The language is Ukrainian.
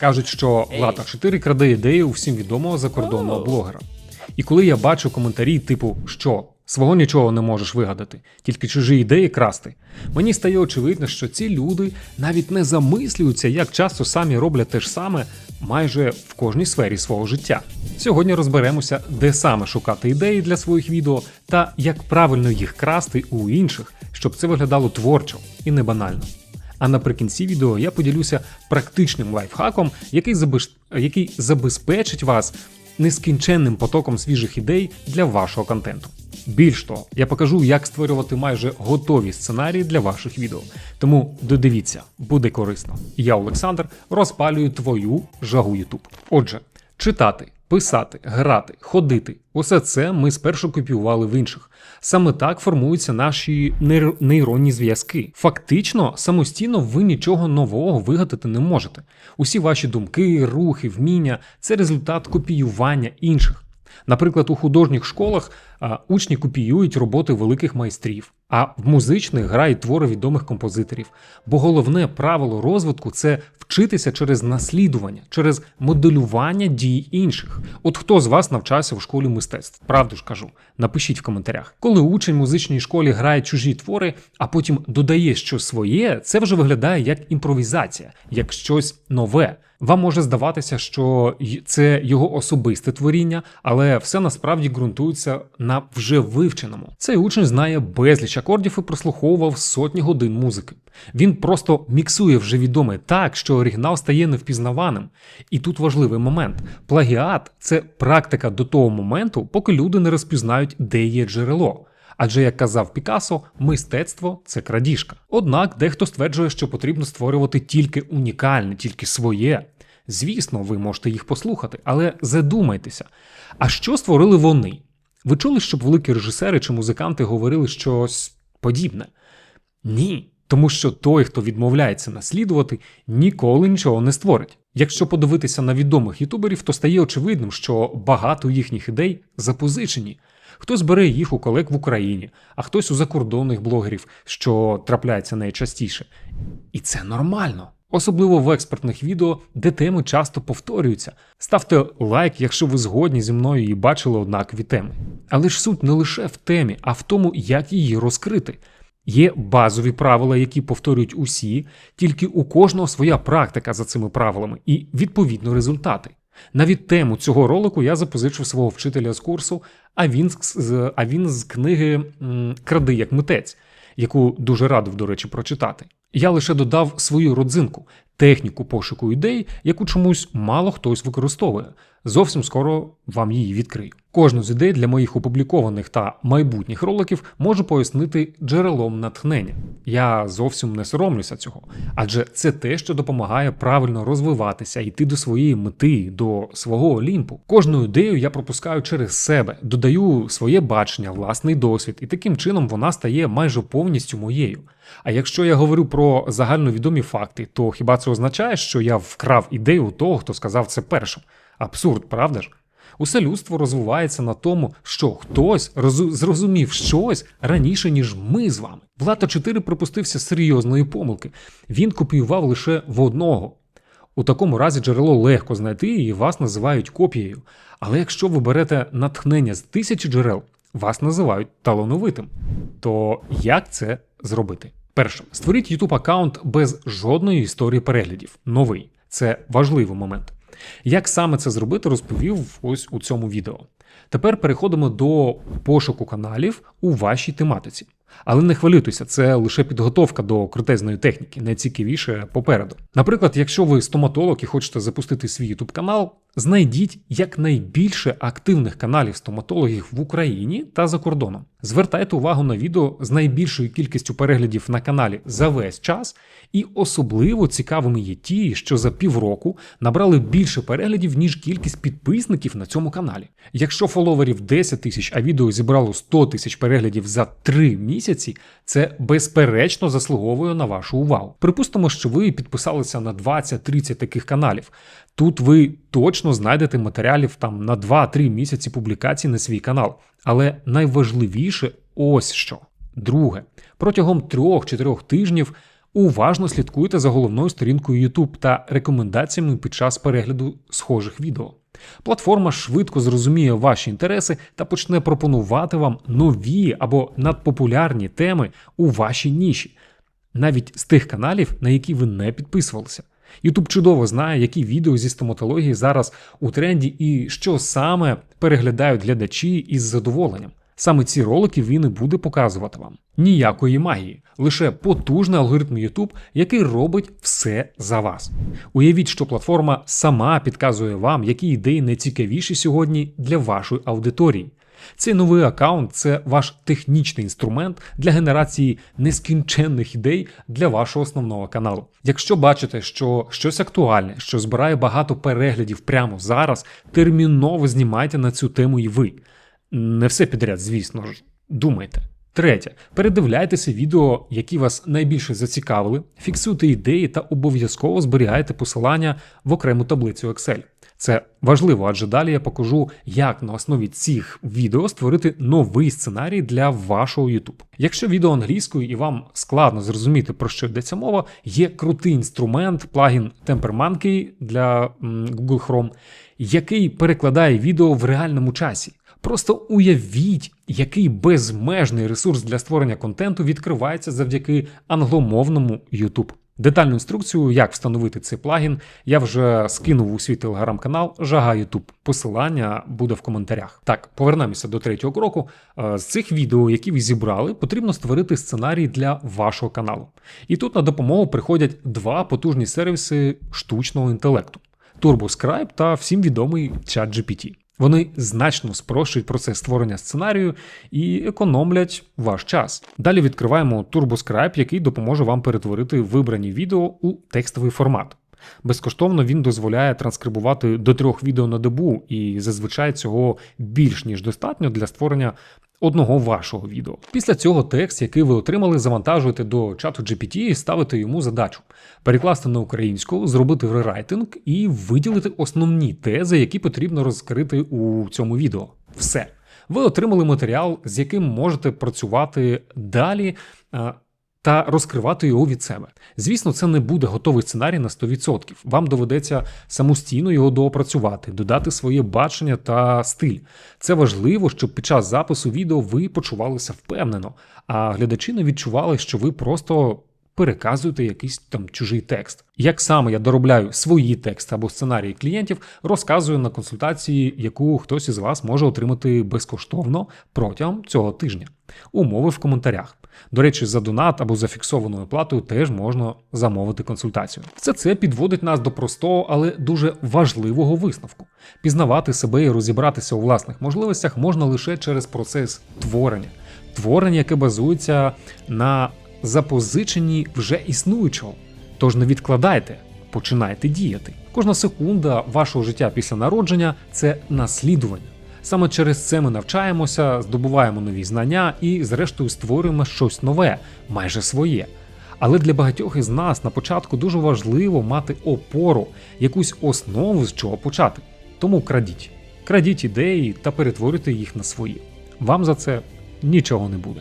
Кажуть, що Влад А4 краде ідеї у всім відомого закордонного блогера. І коли я бачу коментарі, типу, що свого нічого не можеш вигадати, тільки чужі ідеї красти, мені стає очевидно, що ці люди навіть не замислюються, як часто самі роблять те ж саме майже в кожній сфері свого життя. Сьогодні розберемося, де саме шукати ідеї для своїх відео та як правильно їх красти у інших, щоб це виглядало творчо і не банально. А наприкінці відео я поділюся практичним лайфхаком, який, який забезпечить вас нескінченним потоком свіжих ідей для вашого контенту. Більш того, я покажу, як створювати майже готові сценарії для ваших відео. Тому додивіться, буде корисно. Я, Олександр, розпалюю твою жагу YouTube. Отже, читати, писати, грати, ходити усе це ми спершу копіювали в інших. Саме так формуються наші нейр- нейронні зв'язки. Фактично, самостійно ви нічого нового вигадати не можете. Усі ваші думки, рухи, вміння це результат копіювання інших. Наприклад, у художніх школах учні копіюють роботи великих майстрів, а в музичних грають твори відомих композиторів. Бо головне правило розвитку це вчитися через наслідування, через моделювання дій інших. От хто з вас навчався в школі мистецтв? Правду ж кажу, напишіть в коментарях. Коли учень в музичній школі грає чужі твори, а потім додає щось своє, це вже виглядає як імпровізація, як щось нове. Вам може здаватися, що це його особисте творіння, але все насправді ґрунтується на вже вивченому. Цей учень знає безліч акордів і прослуховував сотні годин музики. Він просто міксує вже відоме так, що оригінал стає невпізнаваним. І тут важливий момент: плагіат це практика до того моменту, поки люди не розпізнають, де є джерело. Адже, як казав Пікассо, мистецтво це крадіжка. Однак дехто стверджує, що потрібно створювати тільки унікальне, тільки своє. Звісно, ви можете їх послухати, але задумайтеся, а що створили вони? Ви чули, щоб великі режисери чи музиканти говорили щось подібне? Ні. Тому що той, хто відмовляється наслідувати, ніколи нічого не створить. Якщо подивитися на відомих ютуберів, то стає очевидним, що багато їхніх ідей запозичені. Хтось бере їх у колег в Україні, а хтось у закордонних блогерів, що трапляється найчастіше. І це нормально. Особливо в експертних відео, де теми часто повторюються. Ставте лайк, якщо ви згодні зі мною і бачили однакові теми. Але ж суть не лише в темі, а в тому, як її розкрити. Є базові правила, які повторюють усі, тільки у кожного своя практика за цими правилами і відповідно результати. Навіть тему цього ролику я запозичив свого вчителя з курсу, а він з, а він з книги Кради як митець, яку дуже радив, до речі, прочитати. Я лише додав свою родзинку, техніку пошуку ідей, яку чомусь мало хтось використовує. Зовсім скоро вам її відкрию. Кожну з ідей для моїх опублікованих та майбутніх роликів можу пояснити джерелом натхнення. Я зовсім не соромлюся цього, адже це те, що допомагає правильно розвиватися, йти до своєї мети, до свого олімпу. Кожну ідею я пропускаю через себе, додаю своє бачення, власний досвід, і таким чином вона стає майже повністю моєю. А якщо я говорю про загальновідомі факти, то хіба це означає, що я вкрав ідею у того, хто сказав це першим? Абсурд, правда ж? Усе людство розвивається на тому, що хтось розу- зрозумів щось раніше, ніж ми з вами. Влада 4 припустився серйозної помилки. Він копіював лише в одного. У такому разі джерело легко знайти і вас називають копією. Але якщо ви берете натхнення з тисячі джерел, вас називають талановитим. То як це зробити? Перше, створіть YouTube аккаунт без жодної історії переглядів. Новий. Це важливий момент. Як саме це зробити, розповів ось у цьому відео. Тепер переходимо до пошуку каналів у вашій тематиці. Але не хвилюйтеся, це лише підготовка до крутезної техніки, найцікавіше попереду. Наприклад, якщо ви стоматолог і хочете запустити свій YouTube канал, знайдіть якнайбільше активних каналів стоматологів в Україні та за кордоном. Звертайте увагу на відео з найбільшою кількістю переглядів на каналі за весь час, і особливо цікавими є ті, що за півроку набрали більше переглядів, ніж кількість підписників на цьому каналі. Якщо фоловерів 10 тисяч, а відео зібрало 100 тисяч переглядів за 3 місяці, це безперечно заслуговує на вашу увагу. Припустимо, що ви підписалися на 20-30 таких каналів. Тут ви точно знайдете матеріалів там на 2-3 місяці публікацій на свій канал. Але найважливіше ось що. Друге, протягом 3-4 тижнів Уважно слідкуйте за головною сторінкою YouTube та рекомендаціями під час перегляду схожих відео. Платформа швидко зрозуміє ваші інтереси та почне пропонувати вам нові або надпопулярні теми у вашій ніші, навіть з тих каналів, на які ви не підписувалися. YouTube чудово знає, які відео зі стоматології зараз у тренді і що саме переглядають глядачі із задоволенням. Саме ці ролики він і буде показувати вам. Ніякої магії, лише потужний алгоритм YouTube, який робить все за вас. Уявіть, що платформа сама підказує вам, які ідеї найцікавіші сьогодні для вашої аудиторії. Цей новий аккаунт це ваш технічний інструмент для генерації нескінченних ідей для вашого основного каналу. Якщо бачите, що щось актуальне, що збирає багато переглядів прямо зараз, терміново знімайте на цю тему і ви. Не все підряд, звісно ж, думайте. Третє, передивляйтеся відео, які вас найбільше зацікавили, фіксуйте ідеї та обов'язково зберігайте посилання в окрему таблицю Excel. Це важливо, адже далі я покажу, як на основі цих відео створити новий сценарій для вашого YouTube. Якщо відео англійською і вам складно зрозуміти, про що йдеться мова, є крутий інструмент, плагін Tempermonkey для Google Chrome, який перекладає відео в реальному часі. Просто уявіть, який безмежний ресурс для створення контенту відкривається завдяки англомовному YouTube. Детальну інструкцію, як встановити цей плагін, я вже скинув у свій телеграм-канал Жага YouTube. Посилання буде в коментарях. Так, повернемося до третього кроку. Е, З цих відео, які ви зібрали, потрібно створити сценарій для вашого каналу. І тут на допомогу приходять два потужні сервіси штучного інтелекту: TurboScribe та всім відомий ChatGPT. Вони значно спрощують процес створення сценарію і економлять ваш час. Далі відкриваємо TurboScribe, який допоможе вам перетворити вибрані відео у текстовий формат. Безкоштовно він дозволяє транскрибувати до трьох відео на добу, і зазвичай цього більш ніж достатньо для створення одного вашого відео. Після цього текст, який ви отримали, завантажуєте до чату GPT і ставите йому задачу перекласти на українську, зробити рерайтинг і виділити основні тези, які потрібно розкрити у цьому відео. Все. Ви отримали матеріал, з яким можете працювати далі. Та розкривати його від себе. Звісно, це не буде готовий сценарій на 100%. Вам доведеться самостійно його доопрацювати, додати своє бачення та стиль. Це важливо, щоб під час запису відео ви почувалися впевнено, а глядачі не відчували, що ви просто переказуєте якийсь там чужий текст. Як саме я доробляю свої тексти або сценарії клієнтів, розказую на консультації, яку хтось із вас може отримати безкоштовно протягом цього тижня. Умови в коментарях. До речі, за донат або за фіксованою платою теж можна замовити консультацію. Все це підводить нас до простого, але дуже важливого висновку. Пізнавати себе і розібратися у власних можливостях можна лише через процес творення. Творення, яке базується на запозиченні вже існуючого. Тож не відкладайте, починайте діяти. Кожна секунда вашого життя після народження це наслідування. Саме через це ми навчаємося, здобуваємо нові знання і, зрештою, створюємо щось нове, майже своє. Але для багатьох із нас на початку дуже важливо мати опору, якусь основу з чого почати. Тому крадіть, крадіть ідеї та перетворюйте їх на свої. Вам за це нічого не буде.